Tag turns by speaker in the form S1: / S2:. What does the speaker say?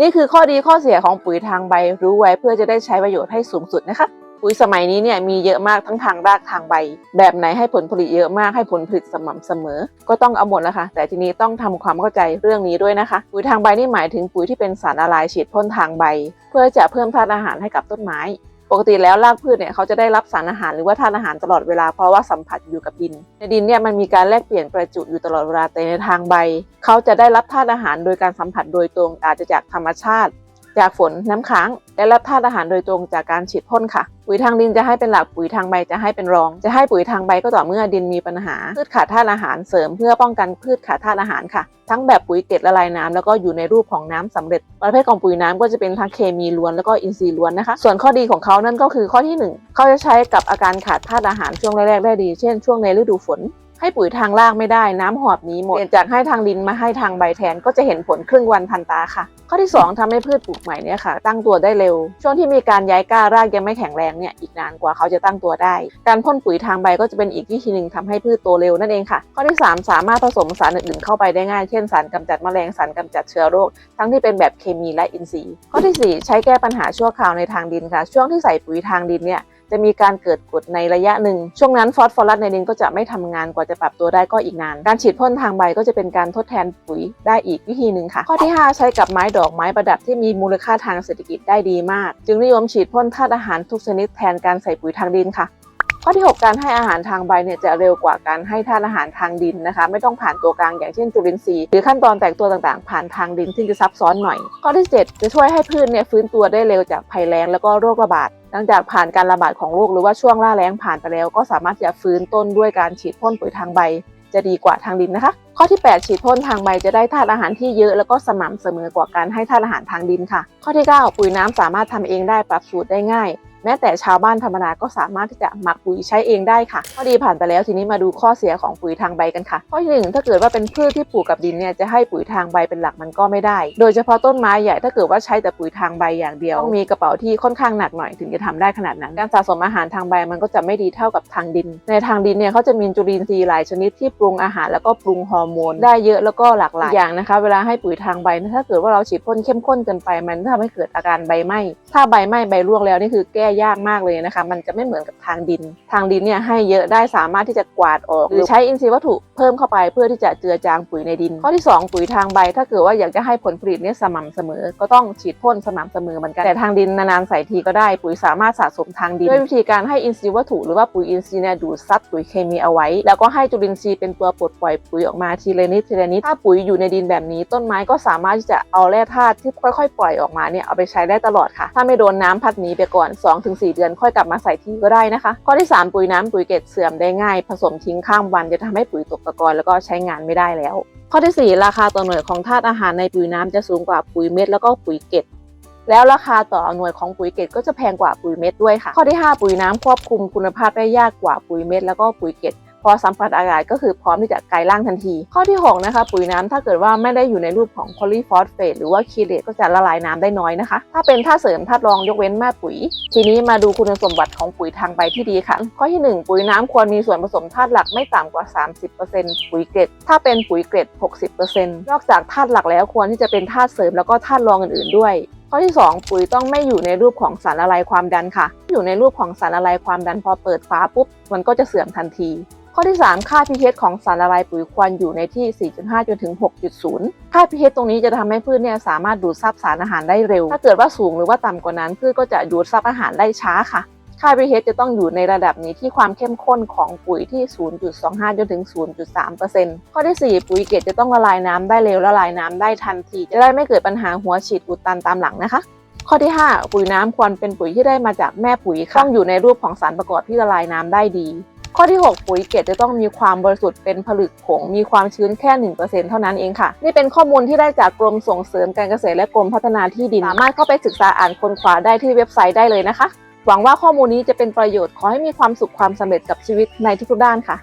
S1: นี่คือข้อดีข้อเสียของปุ๋ยทางใบรู้ไว้เพื่อจะได้ใช้ประโยชน์ให้สูงสุดนะคะปุ๋ยสมัยนี้เนี่ยมีเยอะมากทั้งทางรากทางใบ แบบไหนให้ผลผลิตเยอะมากให้ผลผลิตสม่ำเสมอ ก็ต้องเอาหมดแล้วค่ะแต่ทีนี้ต้องทำความเข้าใจเรื่องนี้ด้วยนะคะ ปุ๋ยทางใบนี่หมายถึงปุ๋ยที่เป็นสารละลายฉีดพ่นทางใบ เพื่อจะเพิ่มธาตุอาหารให้กับต้นไม้ ปกติแล้วรากพืชเนี่ยเขาจะได้รับสารอาหารหรือว่าธาตุอาหารตลอดเวลาเพราะว่าสัมผัสอยู่กับดิน ในดินเนี่ยมันมีการแลกเปลี่ยนประจุอยู่ตลอดเวลาแต่ในทางใบเขาจะได้รับธาตุอาหารโดยการสัมผัสโดยตรงอาจจะจากธรรมชาติ จากฝนน้ำค้างและรับธาตุอาหารโดยตรงจากการฉีดพ่นค่ะ ปุ๋ยทางดินจะให้เป็นหลักปุ๋ยทางใบจะให้เป็นรอง จะให้ปุ๋ยทางใบก็ต่อเมื่อดินมีปัญหา พืชขาดธาตุอาหารเสริมเพื่อป้องกันพืชขาดธาตุอาหารค่ะ ทั้งแบบปุ๋ยเกล็ดละลายน้ำแล้วก็อยู่ในรูปของน้ำสำเร็จ ประเภทของปุ๋ยน้ำก็จะเป็นทั้งเคมีล้วนแล้วก็อินทรีย์ล้วนนะคะ ส่วนข้อดีของเขานั่นก็คือข้อที่หนึ่งเขาจะใช้กับอาการขาดธาตุอาหารช่วงแรกๆได้ดี เช่นช่วงในฤดูฝน ให้ปุ๋ยทางรากไม่ได้น้ำหอบหนี้หมดเปลี่ยนจากให้ทางดินมาให้ทางใบแทนก็จะเห็นผลครึ่งวันทันตาค่ะ ข้อที่ 2ทำให้พืชปลูกใหม่เนี่ยค่ะ ตั้งตัวได้เร็ว ช่วงที่มีการย้ายก้ารากยังไม่แข็งแรงเนี่ยอีกนานกว่าเขาจะตั้งตัวได้ การพ่นปุ๋ยทางใบก็จะเป็นอีกวิธีหนึ่งทำให้พืชโตเร็วนั่นเองค่ะ ข้อที่ 3 สามารถผสมสารอื่นๆเข้าไปได้ง่ายเช่นสารกำจัดแมลงสารกำจัดเชื้อโรค ทั้งที่เป็นแบบเคมีและอินทรีย์ ข้อทีสี่ 4 ใช้แก้ปัญหาชั่วคราวในทางดินค่ะ ช่วงที่ใส่ปุ๋ยทางดินเนี่ย จะมีการเกิดกรดในระยะหนึ่ง ช่วงนั้นฟอสฟอรัสในดินก็จะไม่ทำงานกว่าจะปรับตัวได้ก็อีกนาน การฉีดพ่นทางใบก็จะเป็นการทดแทนปุ๋ยได้อีกวิธีหนึ่งค่ะ ข้อที่ 5 ใช้กับไม้ดอกไม้ประดับที่มีมูลค่าทางเศรษฐกิจได้ดีมาก จึงนิยมฉีดพ่นธาตุอาหารทุกชนิดแทนการใส่ปุ๋ยทางดินค่ะข้อที่ 6 การให้อาหารทางใบเนี่ยจะเร็วกว่าการให้ธาตุอาหารทางดินนะคะ ไม่ต้องผ่านตัวกลางอย่างเช่นจุลินทรีย์หรือขั้นตอนแตกตัวต่างๆ ผ่านทางดินซึ่งจะซับซ้อนหน่อย ข้อที่ 7 จะช่วยให้พืชเนี่ยฟื้นตัวได้เร็วจากภัยแล้งแล้วก็โรคระบาด หลังจากผ่านการระบาดของโรคหรือว่าช่วงล่าแล้งผ่านไปแล้ว ก็สามารถที่จะฟื้นต้นด้วยการฉีดพ่นปุ๋ยทางใบ จะดีกว่าทางดินนะคะ ข้อที่ 8 ฉีดพ่นทางใบจะได้ธาตุอาหารที่เยอะแล้วก็สม่ำเสมอกว่าการให้ธาตุอาหารทางดินค่ะ ข้อที่ 9 ปุ๋ยน้ำสามารถทำเองได้ปรับสูตรได้ง่าย แม้แต่ชาวบ้านธรรมดาก็สามารถที่จะหมักปุ๋ยใช้เองได้ค่ะข้อดีผ่านไปแล้วทีนี้มาดูข้อเสียของปุ๋ยทางใบกันค่ะ ข้อที่หนึ่งถ้าเกิดว่าเป็นพืชที่ปลูกกับดินเนี่ยจะให้ปุ๋ยทางใบเป็นหลักมันก็ไม่ได้ โดยเฉพาะต้นไม้ใหญ่ถ้าเกิดว่าใช้แต่ปุ๋ยทางใบอย่างเดียวต้องมีกระเป๋าที่ค่อนข้างหนักหน่อยถึงจะทำได้ขนาดนั้น การสะสมอาหารทางใบมันก็จะไม่ดีเท่ากับทางดิน ในทางดินเนี่ยเขาจะมีจุลินทรีย์หลายชนิดที่ปรุงอาหารแล้วก็ปรุงฮอร์โมนได้เยอะแล้วก็หลากหลายอย่างนะคะ เวลาให้ปุ๋ยทางใบถ้าเกิดว่าเราฉีดพ่นเข้มข้นเกินไปมันทำให้เกิดอาการใบไหม้ถ้าใบไหม้ใบร่วงแล้วนี่คือแก้ยากมากเลยนะคะ มันจะไม่เหมือนกับทางดิน ทางดินเนี่ยให้เยอะได้สามารถที่จะกวาดออก หรือใช้อินทรีย์วัตถุเพิ่มเข้าไปเพื่อที่จะเจือจางปุ๋ยในดิน ข้อที่ 2 ปุ๋ยทางใบ ถ้าเกิดว่าอยากจะให้ผลผลิตเนี่ยสม่ำเสมอ ก็ต้องฉีดพ่นสม่ำเสมอเหมือนกันแต่ทางดินนานๆใส่ทีก็ได้ปุ๋ยสามารถสะสมทางดินด้วยวิธีการให้อินทรีย์วัตถุหรือว่าปุ๋ยอินทรีย์เนี่ยดูดซับปุ๋ยเคมีเอาไว้ แล้วก็ให้จุลินทรีย์เป็นตัวปลดปล่อยปุ๋ยออกมาทีละนิดทีละนิดถ้าปุ๋ยอยู่ในดินแบบนี้ ต้นไม้ก็สามารถที่จะเอาแร่ธาตุที่ค่อยๆ ปล่อยออกมาเนี่ยเอาไปใช้ได้ตลอดค่ะ ถ้าไม่โดนน้ำพัดหนีไปก่อน2-4 เดือน ค่อยกลับมาใส่ที่ก็ได้นะคะ ข้อที่ 3 ปุ๋ยน้ำปุ๋ยเกล็ดเสื่อมได้ง่ายผสมทิ้งข้ามวันจะทำให้ปุ๋ยตกตะกอนแล้วก็ใช้งานไม่ได้แล้ว ข้อที่ 4 ราคาต่อหน่วยของธาตุอาหารในปุ๋ยน้ำจะสูงกว่าปุ๋ยเม็ดแล้วก็ปุ๋ยเกล็ดแล้วราคาต่อหน่วยของปุ๋ยเกศก็จะแพงกว่าปุ๋ยเม็ดด้วยค่ะ ข้อที่ 5 ปุ๋ยน้ำควบคุมคุณภาพได้ยากกว่าปุ๋ยเม็ดแล้วก็ปุ๋ยเกศ พอสัมผัสอากาศก็คือพร้อมที่จะกลายร่างทันที ข้อที่ 6 นะคะ ปุ๋ยน้ำถ้าเกิดว่าไม่ได้อยู่ในรูปของโพลีฟอสเฟตหรือว่าคีเลตก็จะละลายน้ำได้น้อยนะคะ ถ้าเป็นธาตุเสริมธาตุรองยกเว้นแม่ปุ๋ย ทีนี้มาดูคุณสมบัติของปุ๋ยทางใบที่ดีค่ะ ข้อที่ 1 ปุ๋ยน้ำควรมีส่วนผสมธาตุหลักไม่ต่ำกว่า 30%ปุ๋ยเกล็ด ถ้าเป็นปุ๋ยเกล็ด 60%นอกจากธาตุหลักแล้วควรที่จะเป็นธาตุเสริมแล้วก็ธาตุรองอื่นๆด้วยข้อที่ 2 ปุ๋ยต้องไม่อยู่ในรูปของสารละลายความดันค่ะ อยู่ในรูปของสารละลายความดันพอเปิดฝาปุ๊บมันก็จะเสื่อมทันที ข้อที่ 3 ค่า pH ของสารละลายปุ๋ยควรอยู่ในที่ 4.5 จนถึง 6.0 ค่า pH ตรงนี้จะทำให้พืชเนี่ยสามารถดูดซับสารอาหารได้เร็ว ถ้าเกิดว่าสูงหรือว่าต่ำกว่านั้น พืชก็จะดูดซับอาหารได้ช้าค่ะ ค่า pH จะต้องอยู่ในระดับนี้ที่ความเข้มข้นของปุ๋ยที่ 0.25 จนถึง 0.3%ข้อที่ 4 ปุ๋ยเกล็ดจะต้องละลายน้ำได้เร็วละลายน้ำได้ทันที จะได้ไม่เกิดปัญหาหัวฉีดอุดตันตามหลังนะคะข้อที่ 5 ปุ๋ยน้ำควรเป็นปุ๋ยที่ได้มาจากแม่ปุ๋ยค่ะต้องอยู่ในรูปของสารประกอบที่ละลายน้ำได้ดี ข้อที่ 6 ปุ๋ยเกล็ดจะต้องมีความบริสุทธิ์เป็นผลึกผง มีความชื้นแค่ 1%เท่านั้นเองค่ะ นี่เป็นข้อมูลที่ได้จากกรมส่งเสริมการเกษตรและกรมพัฒนาที่ดิน สามารถเข้าไปศึกษาอ่านค้นคว้าได้ที่เว็บไซต์ได้เลยนะคะ หวังว่าข้อมูลนี้จะเป็นประโยชน์ขอให้มีความสุขความสำเร็จกับชีวิตในทุกๆด้านค่ะ